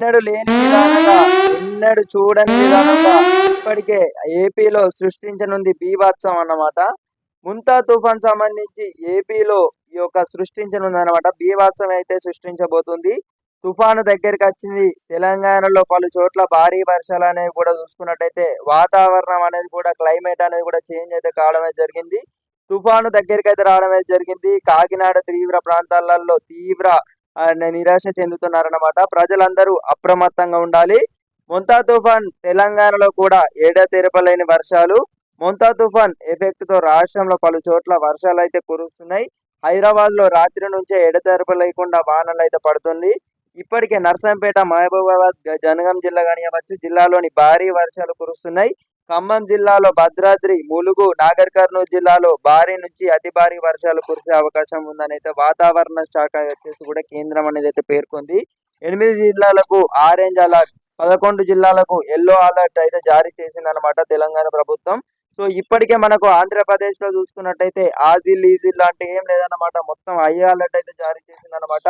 ఎన్నడు లేని విధానంగా ఎన్నడు చూడని విధానంగా ఇప్పటికే ఏపీలో సృష్టించనుంది బీభత్సం అన్నమాట. ముంతా తుఫాన్ సంబంధించి ఏపీలో ఈ యొక్క సృష్టించనుంది అనమాట బీభత్సం అయితే సృష్టించబోతుంది. తుఫాను దగ్గరికి వచ్చింది. తెలంగాణలో పలు చోట్ల భారీ వర్షాలు అనేవి కూడా చూసుకున్నట్టయితే వాతావరణం అనేది కూడా క్లైమేట్ అనేది కూడా చేంజ్ అయితే కావడం అయితే జరిగింది. తుఫాను దగ్గరికి అయితే రావడం అయితే జరిగింది. కాకినాడ తీవ్ర ప్రాంతాలలో తీవ్ర నిరాశ చెందుతున్నారన్నమాట. ప్రజలందరూ అప్రమత్తంగా ఉండాలి. మొంతా తుఫాన్ తెలంగాణలో కూడా ఏడతెరపలేని వర్షాలు. మొంతా తుఫాన్ ఎఫెక్ట్తో రాష్ట్రంలో పలు చోట్ల వర్షాలు అయితే కురుస్తున్నాయి. హైదరాబాద్లో రాత్రి నుంచే ఎడతెరప లేకుండా వానలు అయితే పడుతుంది. ఇప్పటికే నర్సంపేట మహబూబాబాద్ జనగం జనగాం జిల్లా కానివ్వచ్చు జిల్లాలోని భారీ వర్షాలు కురుస్తున్నాయి. ఖమ్మం జిల్లాలో భద్రాద్రి ములుగు నాగర్ కర్నూలు జిల్లాలో భారీ నుంచి అతి భారీ వర్షాలు కురిసే అవకాశం ఉందని అయితే వాతావరణ శాఖ వచ్చేసి కూడా కేంద్రం అనేది అయితే పేర్కొంది. ఎనిమిది జిల్లాలకు ఆరెంజ్ అలర్ట్ పదకొండు జిల్లాలకు ఎల్లో అలర్ట్ అయితే జారీ చేసిందన్నమాట తెలంగాణ ప్రభుత్వం. సో ఇప్పటికే మనకు ఆంధ్రప్రదేశ్లో చూసుకున్నట్టయితే ఆజిల్ ఈజిల్ లాంటి ఏం లేదన్నమాట మొత్తం ఐ అలర్ట్ అయితే జారీ చేసిందన్నమాట.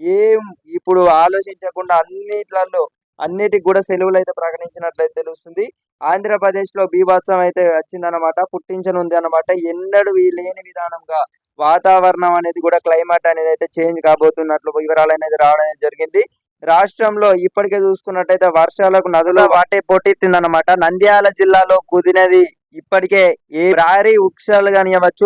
ఏం ఇప్పుడు ఆలోచించకుండా అన్నిట్లలో అన్నిటికి కూడా సెలవులు అయితే ప్రకటించినట్లయితే తెలుస్తుంది. ఆంధ్రప్రదేశ్లో బీభత్సం అయితే వచ్చిందన్నమాట పుట్టించనుంది అన్నమాట ఎన్నడూ లేని విధానంగా వాతావరణం అనేది కూడా క్లైమేట్ అనేది అయితే చేంజ్ కాబోతున్నట్లు వివరాలు అనేది రావడం జరిగింది. రాష్ట్రంలో ఇప్పటికే చూసుకున్నట్టయితే వర్షాలకు నదులు వాటే పోటెత్తిందన్నమాట నంద్యాల జిల్లాలో కుదినది ఇప్పటికే ఏ భారీ వృక్షాలు కానివ్వచ్చు